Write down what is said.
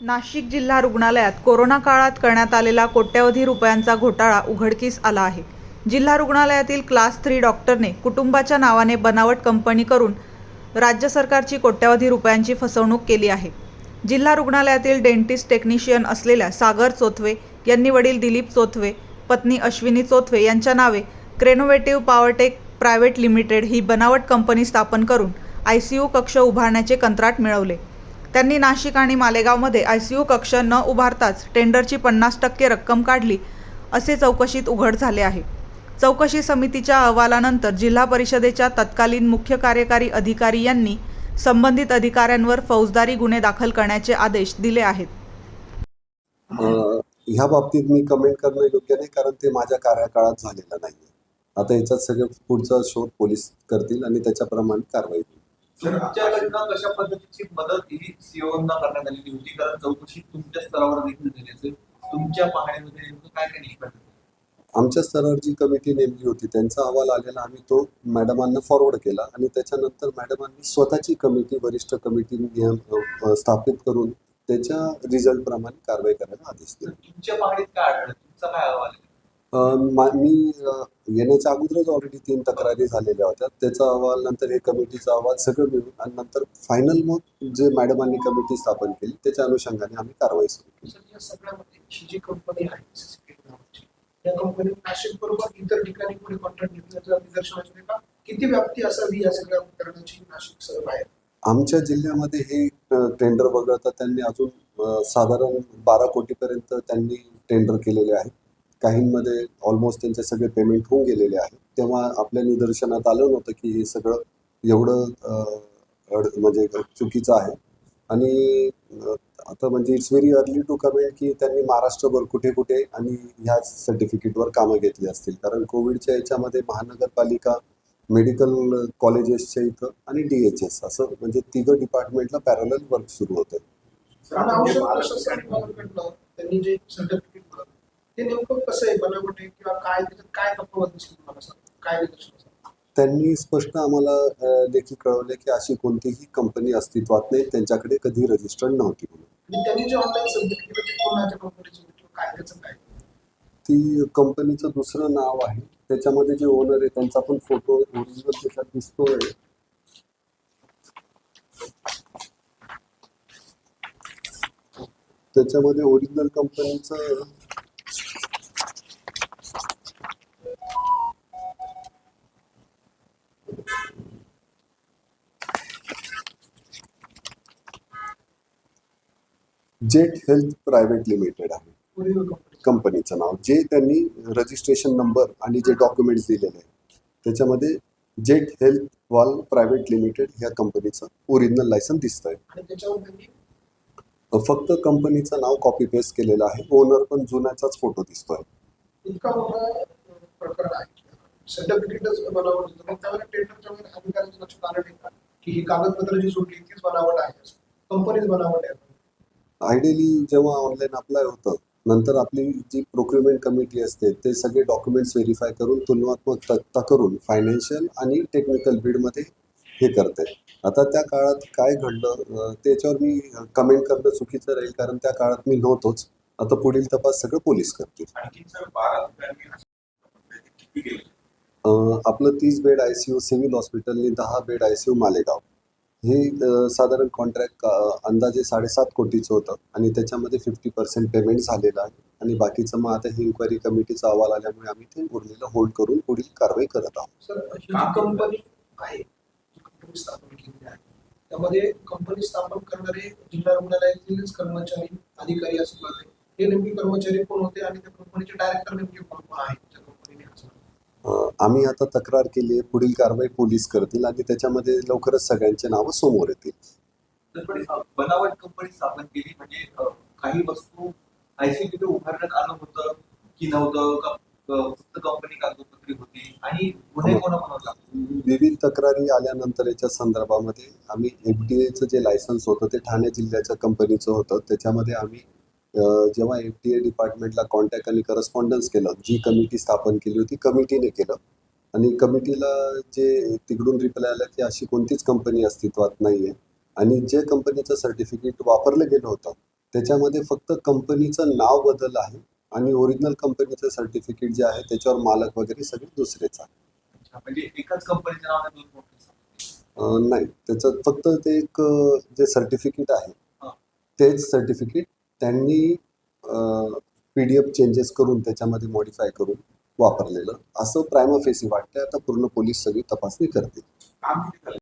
नाशिक जिल्हा रुग्णालयात कोरोना काळात करण्यात आलेला कोट्यवधी रुपयांचा घोटाळा उघडकीस आला आहे. जिल्हा रुग्णालयातील क्लास थ्री डॉक्टरने कुटुंबाच्या नावाने बनावट कंपनी करून राज्य सरकारची कोट्यवधी रुपयांची फसवणूक केली आहे. जिल्हा रुग्णालयातील डेंटिस्ट टेक्निशियन असलेल्या सागर चोथवे यांनी वडील दिलीप चोथवे पत्नी अश्विनी चोथवे यांच्या नावे क्रेनोवेटिव्ह पॉवरटेक प्रायव्हेट लिमिटेड ही बनावट कंपनी स्थापन करून आय सी यू कक्ष उभारण्याचे कंत्राट मिळवले. त्यांनी नाशिक आणि मालेगावमध्ये आय सी यू कक्ष न उभारताच टेंडरची पन्नास टक्के रक्कम काढली असे चौकशीत उघड झाले आहे. चौकशी समितीच्या अहवालानंतर जिल्हा परिषदेच्या तत्कालीन मुख्य कार्यकारी अधिकारी यांनी संबंधित अधिकाऱ्यांवर फौजदारी गुन्हे दाखल करण्याचे आदेश दिले आहेत. ह्या बाबतीत मी कमेंट करणं योग्य नाही कारण ते माझ्या कार्यकाळात झालेलं नाही आता याच्यात सगळं पुढचा शोध पोलीस करतील आणि त्याच्याप्रमाणे कारवाई होईल तुमच्याकडनं कशा पद्धतीची मदत ही सीओना करण्यात आलेली होती कारण चौकशी तुमच्या स्तरावर देखील झाली असेल. तुमच्या पाहण्यामध्ये नेमकं काय काय निष्पन्न? आमच्या स्तरावर जी कमिटी नेमली होती त्यांचा अहवाल आलेला आम्ही तो मॅडमांना फॉरवर्ड केला. आणि त्याच्यानंतर मॅडमांनी स्वतःची कमिटी वरिष्ठ कमिटी नियम स्थापित करून त्याच्या रिझल्ट प्रमाणे कारवाई करायला आदेश दिला. तुमच्या पाहणीत काय आढळलं? तुमचा काय अहवाल आहे? मा- येण्याच्या अगोदरच ऑलरेडी तीन तक्रारी झालेल्या होत्या. त्याचा अहवाल नंतर हे कमिटीचा अहवाल सगळं मिळून आणि नंतर फायनल मग जे मॅडमांनी कमिटी स्थापन केली त्याच्या अनुषंगाने आम्ही कारवाई सुरू केली. सर या सगळ्यामध्ये जी कंपनी आहे CCTV नावाची या कंपनीत नाशिक बरोबर इतर ठिकाणी कोणी कॉन्ट्रॅक्ट घेतल्याचं निदर्शनास येते का? किती व्याप्ती असावी या सगळ्या करण्याची नाशिक सह बाहेर? आमच्या जिल्ह्यामध्ये हे टेंडर वगळता त्यांनी अजून साधारण बारा कोटीपर्यंत त्यांनी टेंडर केलेले आहेत. काहींमध्ये ऑलमोस्ट त्यांचे सगळे पेमेंट होऊन गेलेले आहेत. तेव्हा आपल्या निदर्शनात आलं नव्हतं की हे सगळं एवढं अड- म्हणजे चुकीचं आहे. आणि आता म्हणजे it's very early to comment की त्यांनी महाराष्ट्रभर कुठे कुठे आणि ह्या सर्टिफिकेटवर कामं घेतली असतील. कारण कोविडच्या याच्यामध्ये महानगरपालिका मेडिकल कॉलेजेसच्या इथं आणि डी एच एस असं म्हणजे तिघं डिपार्टमेंटला पॅरल वर्क सुरू होतं ते नेमकं कसं आहे बनावट आहे किंवा काय काय दिसली काय निदर्शन त्यांनी स्पष्ट आम्हाला लेखी कळवले की अशी कोणतीही कंपनी अस्तित्वात नाही. त्यांच्याकडे कधी रजिस्टर्ड नव्हती म्हणून. आणि त्यांनी जे ऑनलाईन सबमिट केलं ते कोणाच्या कंपनीचं होतं काय त्याचं काय? ती कंपनीचं दुसरं नाव आहे. त्याच्यामध्ये जे ओनर आहे त्यांचा पण फोटो ओरिजिनल त्याच्यात दिसतोय. त्याच्यामध्ये ओरिजिनल कंपनीचं जेट हेल्थ प्रायव्हेट लिमिटेड आहे. कंपनीचं नाव. जे त्यांनी रजिस्ट्रेशन नंबर आणि जे डॉक्युमेंट्स दिलेले आहेत त्याच्यामध्ये jet health wall private limited ह्या कंपनीचं ओरिजिनल लायसन त्याच्यावर त्यांनी फक्त कंपनीचं नाव कॉपी पेस्ट केलेलं आहे. ओनर पण जुन्याचाच फोटो दिसतोय. आहे. का की ही कागदपत्र जी सोडली तीच बनावट आहे. कंपनीच बनावट आहे. आयडियली जेव्हा ऑनलाईन अप्लाय होतं नंतर आपली जी प्रोक्युरमेंट कमिटी असते ते सगळे डॉक्युमेंट्स व्हेरीफाय करून तुलनात्मक तक्ता करून फायनान्शियल आणि टेक्निकल बीडमध्ये हे करते. आता त्या काळात काय घडलं त्याच्यावर मी कमेंट करणं चुकीचं राहील कारण त्या काळात मी नव्हतोच. आता पुढील तपास सगळं पोलीस करतील. आपलं तीस bed I C U civil हॉस्पिटलनी दहा bed I C U Malegaon. हे साधारण कॉन्ट्रॅक्ट अंदाजे साडेसात कोटीचं होतं आणि त्याच्यामध्ये फिफ्टी पर्सेंट पेमेंट झालेलं आहे. आणि बाकीचं मग आता ही इन्क्वायरी कमिटीचा अहवाल आल्यामुळे आम्ही ते उरलेलं होल्ड करून पुढील कारवाई करत आहोत. कंपनी आहे त्यामध्ये कंपनी स्थापन करणारे जिल्हा रुग्णालयातीलच कर्मचारी अधिकारी असं हे नेमके कर्मचारी कोण होते आणि त्या कंपनीचे डायरेक्टर नेमके कोण कोण आहेत त्या कंपनीने असं अं, आम्ही आता तक्रार केली आहे पुढील कारवाई पोलीस करतील आणि त्याच्यामध्ये लवकरच सगळ्यांचे नावं समोर येतील. बनावट कंपनी स्थापन केली म्हणजे काही वस्तू उभारण्यात आलं होतं की नव्हतं फक्त कंपनी कागदपत्री होती आणि गुन्हे लागले विविध तक्रारी आल्यानंतर याच्या संदर्भामध्ये आम्ही एफ डी एचं जे लायसन्स होतं ते ठाणे जिल्ह्याच्या कंपनीचं होतं. त्याच्यामध्ये आम्ही जेव्हा एफ डी ए डिपार्टमेंटला कॉन्टॅक्ट आणि करस्पॉन्डन्स केलं जी कमिटी स्थापन केली होती कमिटीने केलं. आणि कमिटीला जे तिकडून रिप्लाय आलं की अशी कोणतीच कंपनी अस्तित्वात नाही आहे आणि जे कंपनीचं सर्टिफिकेट वापरलं गेलं होतं त्याच्यामध्ये फक्त कंपनीचं नाव बदल आहे आणि ओरिजिनल कंपनीचं सर्टिफिकेट जे आहे त्याच्यावर मालक वगैरे सगळे दुसरेच आहे म्हणजे एकाच नाही त्याचं फक्त ते एक जे सर्टिफिकेट आहे. तेच सर्टिफिकेट त्यांनी पी डी एफ चेंजेस करून त्याच्यामध्ये मॉडिफाय करून वापरलेलं. असं प्रायमा फेसी वाटतं आता पूर्ण पोलीस सगळी तपासणी करतील.